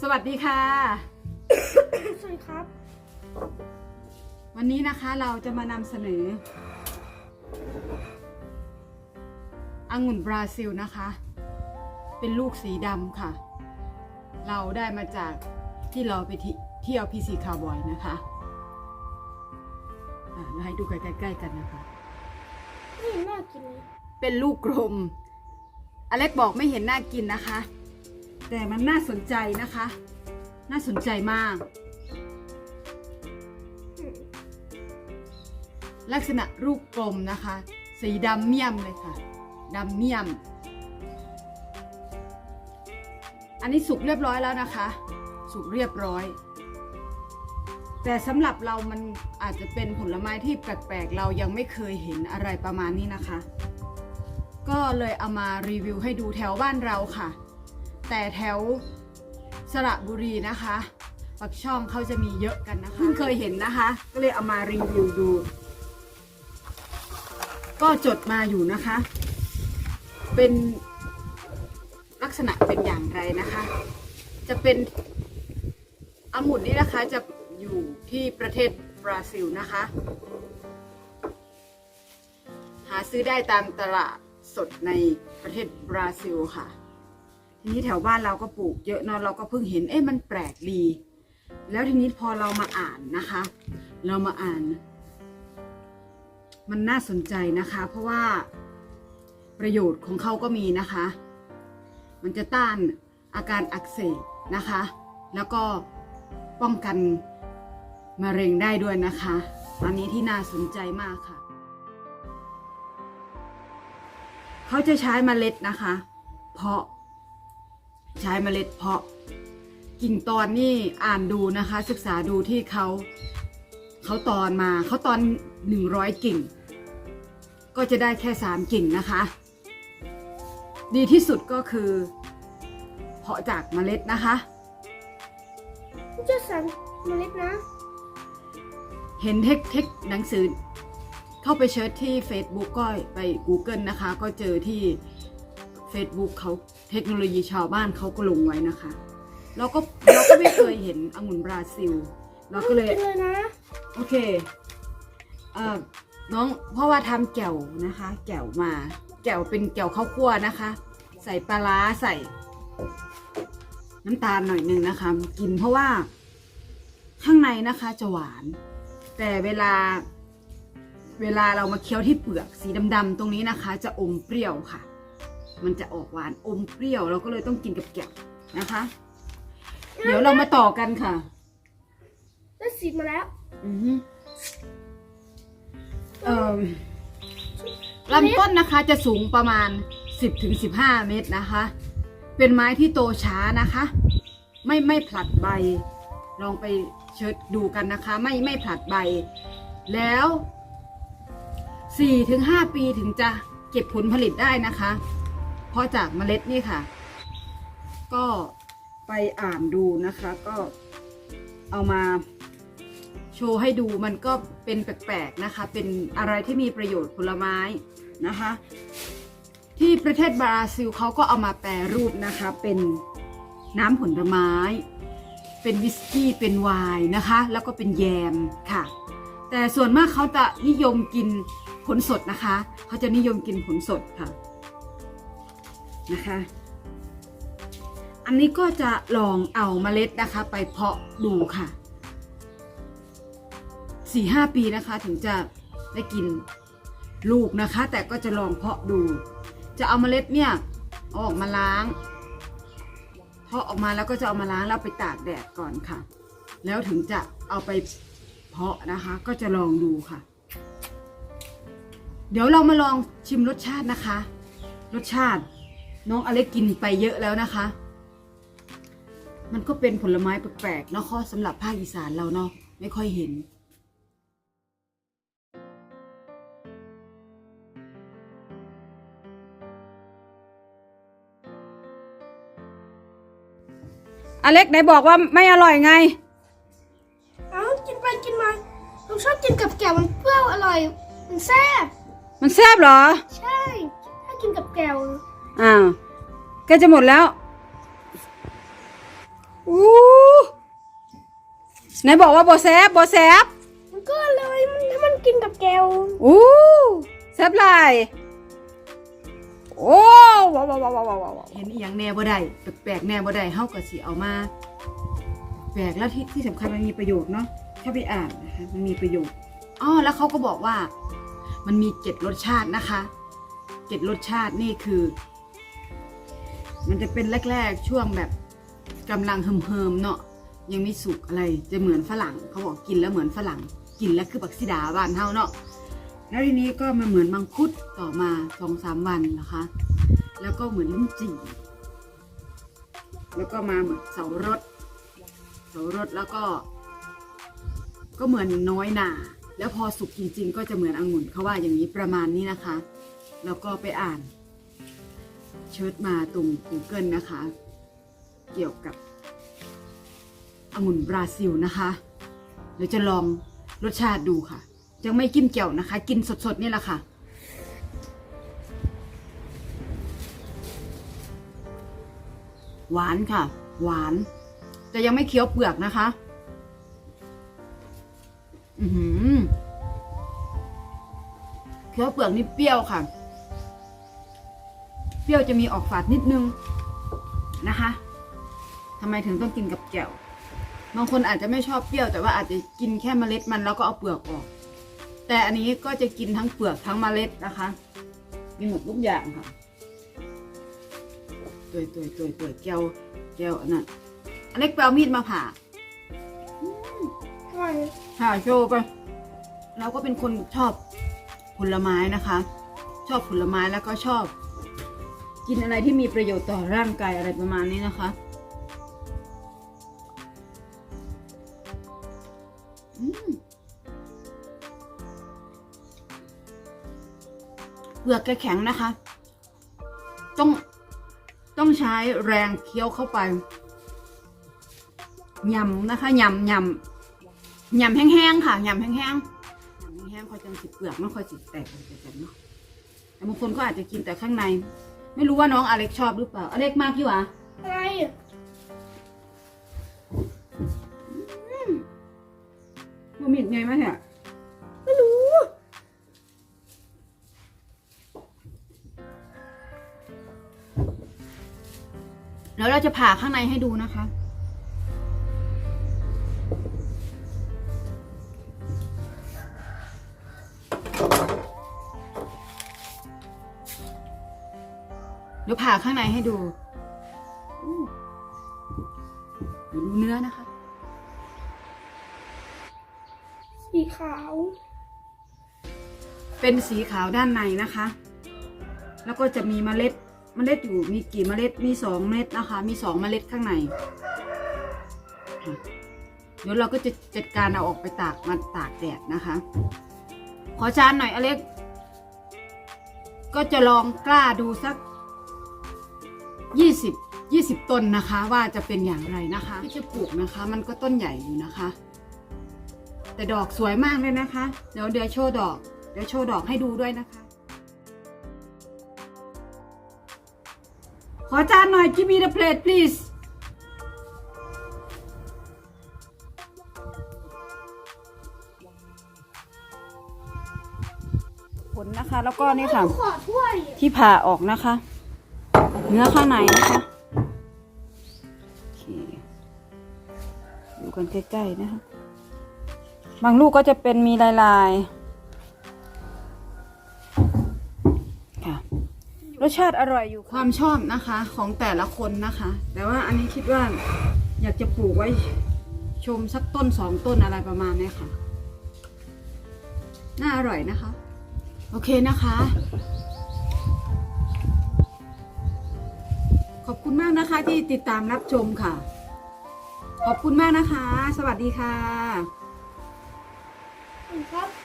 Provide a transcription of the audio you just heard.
สวัสดีค่ะ สวัสดีครับ วันนี้นะคะเราจะมานำเสนอองุ่นบราซิลนะคะ เป็นลูกสีดำค่ะ เราได้มาจากที่เราไปที่เที่ยวพีซีคาร์บอยนะคะอ่าเราให้ดูใกล้ๆกันนะคะนี่น่ากินเลยเป็นลูกกลม อเล็กบอกไม่เห็นน่ากินนะคะ แต่มันน่าสนใจนะคะ น่าสนใจมาก ลักษณะรูปกลมนะคะ สีดำเมี่ยมเลยค่ะดำเมี่ยม อันนี้สุกเรียบร้อยแล้วนะคะ สุกเรียบร้อย แต่สำหรับเรามันอาจจะเป็นผลไม้ที่แปลกๆ เรายังไม่เคยเห็นอะไรประมาณนี้นะคะ ก็เลยเอามารีวิวให้ดูแถวบ้านเราค่ะ แต่แถวสระบุรีนะคะปักช่องเขาจะมีเยอะกันนะคะเพิ่งเคยเห็นนะคะ ก็เลยเอามารีวิวดู ก็จดมาอยู่นะคะ เป็นลักษณะเป็นอย่างไรนะคะ จะเป็นองุ่นนี่นะคะจะอยู่ที่ประเทศบราซิลนะคะ หาซื้อได้ตามตลาดสดในประเทศบราซิลค่ะ ทีนี้แถวบ้านเราก็ปลูกเยอะเนอะเราก็เพิ่งเห็นเอ๊ะมันแปลกดี แล้วทีนี้พอเรามาอ่านนะคะ เรามาอ่าน มันน่าสนใจนะคะ เพราะว่าประโยชน์ของเขาก็มีนะคะ มันจะต้านอาการอักเสบนะคะ แล้วก็ป้องกันมะเร็งได้ด้วยนะคะ อันนี้ที่น่าสนใจมากค่ะ เขาจะใช้เมล็ดนะคะ เพาะ ใช้เมล็ดเพาะ กิ่งตอนนี่อ่านดูนะคะ ศึกษาดูที่เขาเขาตอนมาเขาตอนหนึ่งร้อยกิ่ง ก็จะได้แค่สามกิ่งนะคะ ดีที่สุดก็คือเพาะจากเมล็ดนะคะมันจะสั่นเมล็ดนะ เห็นเทคเทคหนังสือ เข้าไปเชิญที่ Facebook ก็ไป Google นะคะ ก็เจอที่ Facebook เขาเทคโนโลยีชาวบ้านเขาก็ลงไว้นะคะเราก็เราก็ไม่เคยเห็นองุ่นบราซิล เราก็เลยกินเลยนะ โอเคเอ่อน้องเพราะว่าทำแจ่วนะคะแจ่วมาแจ่วเป็นแจ่วข้าวคั่วนะคะ ใส่ปลาร้าใส่ น้ำตาลหน่อยหนึงนะคะ กินเพราะว่า ข้างในนะคะจะหวาน แต่เวลาเวลาเรามาเคี้ยวที่เปลือกสีดำๆตรงนี้นะคะ จะอมเปรี้ยวค่ะ มันจะออกหวานอมเปรี้ยว เราก็เลยต้องกินกับแจ่วนะคะ เดี๋ยวเรามาต่อกันค่ะ ได้สีมาแล้ว อือฮึเอ่อลำต้นนะคะจะสูงประมาณ 10-15 เมตรนะคะ เป็นไม้ที่โตช้านะคะ ไม่ไม่ผลัดใบ ลองไปเชิญดูกันนะคะ ไม่ไม่ผลัดใบ แล้ว 4-5 ปีถึงจะเก็บผลผลิตได้นะคะ เพราะจากเมล็ดนี่ค่ะ ก็ไปอ่านดูนะคะ ก็เอามาโชว์ให้ดูมันก็เป็นแปลกๆนะคะ เป็นอะไรที่มีประโยชน์ผลไม้นะคะ ที่ประเทศบราซิลเขาก็เอามาแปรรูปนะคะ เป็นน้ำผลไม้ เป็นวิสกี้เป็นไวน์นะคะ แล้วก็เป็นแยมค่ะ แต่ส่วนมากเขาจะนิยมกินผลสดนะคะ เขาจะนิยมกินผลสดค่ะ นะคะ อันนี้ก็จะลองเอาเมล็ดนะคะ ไปเพาะดูค่ะสี่ห้าปีนะคะ ถึงจะได้กินลูกนะคะ แต่ก็จะลองเพาะดู จะเอาเมล็ดเนี่ยอออกมาล้างเพาะออกมาแล้วก็จะเอามาล้างแล้วไปตากแดดก่อนค่ะ แล้วถึงจะเอาไปเพาะนะคะ ก็จะลองดูค่ะ เดี๋ยวเรามาลองชิมรสชาตินะคะ รสชาติ น้องอเล็กกินไปเยอะแล้วนะคะ มันก็เป็นผลไม้แปลกๆเนาะข้อสำหรับภาคอีสานเราเนาะไม่ค่อยเห็นอเล็กไหนบอกว่าไม่อร่อยไง เอ้ากินไปกินมาผมชอบกินกับแก้วมันเปรี้ยวอร่อย มันแซ่บ มันแซ่บเหรอ ใช่ ถ้ากินกับแก้ว อ้าวแกจะหมดแล้วอู้ไหนบอกว่าบอแซบบอแซบมันก็เลยมันถ้ามันกินกับแก้วอู้แซบหลายโอ้ว้าวว้าวว้าวว้าวว้าวเห็นอีหยังแน่บ่ได้แปลกๆแน่บ่ได้เฮาก็สิเอามา แปลกแล้วที่ที่สำคัญมันมีประโยชน์เนาะถ้าไปอ่านนะคะมันมีประโยชน์อ๋อแล้วเขาก็บอกว่า มันมีเจ็ดรสชาตินะคะเจ็ดรสชาตินี่คือ มันจะเป็นแรกๆช่วงแบบกำลังเฮิมๆเนาะยังไม่สุกอะไรจะเหมือนฝรั่งเขาบอกกินแล้วเหมือนฝรั่งกินแล้วคือบักซิดาบ้านเฮาเนาะแล้วทีนี้ก็มาเหมือนมังคุดต่อมาสองสามวันนะคะ แล้วก็เหมือนลิ้นจี่แล้วก็มาเหมือนเสารสเสารสแล้วก็ ก็เหมือนน้อยหนาแล้วพอสุกจริง ๆ ก็จะเหมือนองุ่นเขาว่าอย่างนี้ประมาณนี้นะคะ แล้วก็ไปอ่าน เชิญมาตรง Google นะคะ เกี่ยวกับองุ่นบราซิลนะคะเดี๋ยวจะลองรสชาติดูค่ะ ยังไม่จิ้มเกี่ยวนะคะ กินสดๆนี่แหละค่ะ หวานค่ะ หวาน แต่ยังไม่เคี้ยวเปลือกนะคะ อือหือเคี้ยวเปลือกนี่เปรี้ยวค่ะ รี้ยวจะมีออกฝาดนิดนึงนะคะทำไมถึงต้องกินกับแจ่วบางคนอาจจะไม่ชอบเปรี้ยวแต่ว่าอาจจะกินแค่เมล็ดมันแล้วก็เอาเปลือกออก แต่อันนี้ก็จะกินทั้งเปลือกทั้งเมล็ดนะคะมีหมดทุกอย่างค่ะตัวตัวตัวตัวแก้วแก้วอันนั้นอันเล็กแปลมีดมาผ่าอร่อยผ่าโชว์ไปเราก็เป็นคนชอบผลไม้นะคะ ชอบผลไม้แล้วก็ชอบ กินอะไรที่มีประโยชน์ต่อร่างกายอะไรประมาณนี้นะคะเปลือกแข็งนะคะ ต้องต้องใช้แรงเคี้ยวเข้าไปยำนะคะยำยำยำแห้งๆค่ะยำแห้งๆยำแห้งๆคอยจังสิเปลือกไมันค่อยสิแตกออกจากกันเนาะแต่บางคนก็อาจจะกินแต่ข้างใน ไม่รู้ว่าน้องอเล็กชอบหรือเปล่า อเล็กมากพี่หวะอะไรมันมีดไงไหมเนี่ยไม่รู้ แล้วเราจะผ่าข้างในให้ดูนะคะ เดี๋ยวผ่าข้างในให้ดูอู้เดี๋ยวดูเนื้อนะคะ สีขาว เป็นสีขาวด้านในนะคะ แล้วก็จะมีเมล็ดเมล็ดอยู่มีกี่เมล็ดมีสองเมล็ดนะคะ มีสองเมล็ดข้างในค่ะเดี๋ยวเราก็จะจัดการเอาออกไปตากมาตากแดดนะคะ ขอจานหน่อยอเล็ก ก็จะลองกล้าดูสัก ยี่สิบยี่สิบต้นนะคะ ว่าจะเป็นอย่างไรนะคะที่จะปลูกนะคะ มันก็ต้นใหญ่อยู่นะคะ แต่ดอกสวยมากเลยนะคะ เดี๋ยวเดี๋ยวโชว์ดอก เดี๋ยวโชว์ดอกให้ดูด้วยนะคะ ขอจานหน่อย give me the plate please ผลนะคะ แล้วก็นี่ค่ะขอถ้วยที่ผ่าออกนะคะ เนื้อข้างในนะคะโอเคดูกันใกล้ๆนะคะบางลูกก็จะเป็นมีลายๆค่ะรสชาติอร่อยอยู่ความชอบนะคะของแต่ละคนนะคะ แต่ว่าอันนี้คิดว่าอยากจะปลูกไว้ชมสักต้นสองต้นอะไรประมาณนี้ค่ะ น่าอร่อยนะคะ โอเคนะคะ มากนะคะที่ติดตามรับชมค่ะ ขอบคุณมากนะคะ สวัสดีค่ะ ครับ